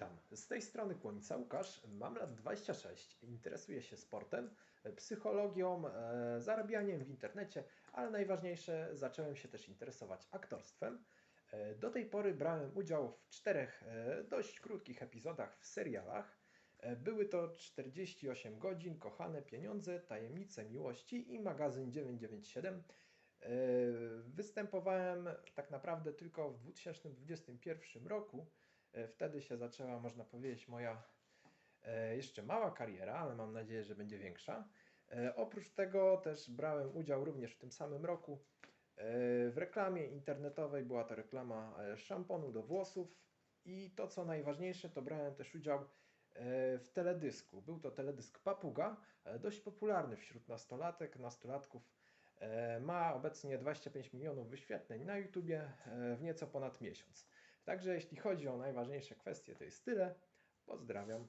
Witam, z tej strony Kłonica Łukasz, mam lat 26, interesuję się sportem, psychologią, e, zarabianiem w internecie, ale najważniejsze, zacząłem się też interesować aktorstwem. E, Do tej pory brałem udział w czterech e, dość krótkich epizodach w serialach. Były to 48 godzin, kochane pieniądze, tajemnice miłości i magazyn 997. E, Występowałem tak naprawdę tylko w 2021 roku. E, Wtedy się zaczęła, można powiedzieć, moja e, jeszcze mała kariera, ale mam nadzieję, że będzie większa. E, Oprócz tego też brałem udział również w tym samym roku w reklamie internetowej. Była to reklama szamponu do włosów i to co najważniejsze, to brałem też udział w teledysku. Był to teledysk Papuga, dość popularny wśród nastolatek, nastolatków. Ma obecnie 25 milionów wyświetleń na YouTubie w nieco ponad miesiąc. Także jeśli chodzi o najważniejsze kwestie, to jest tyle. Pozdrawiam.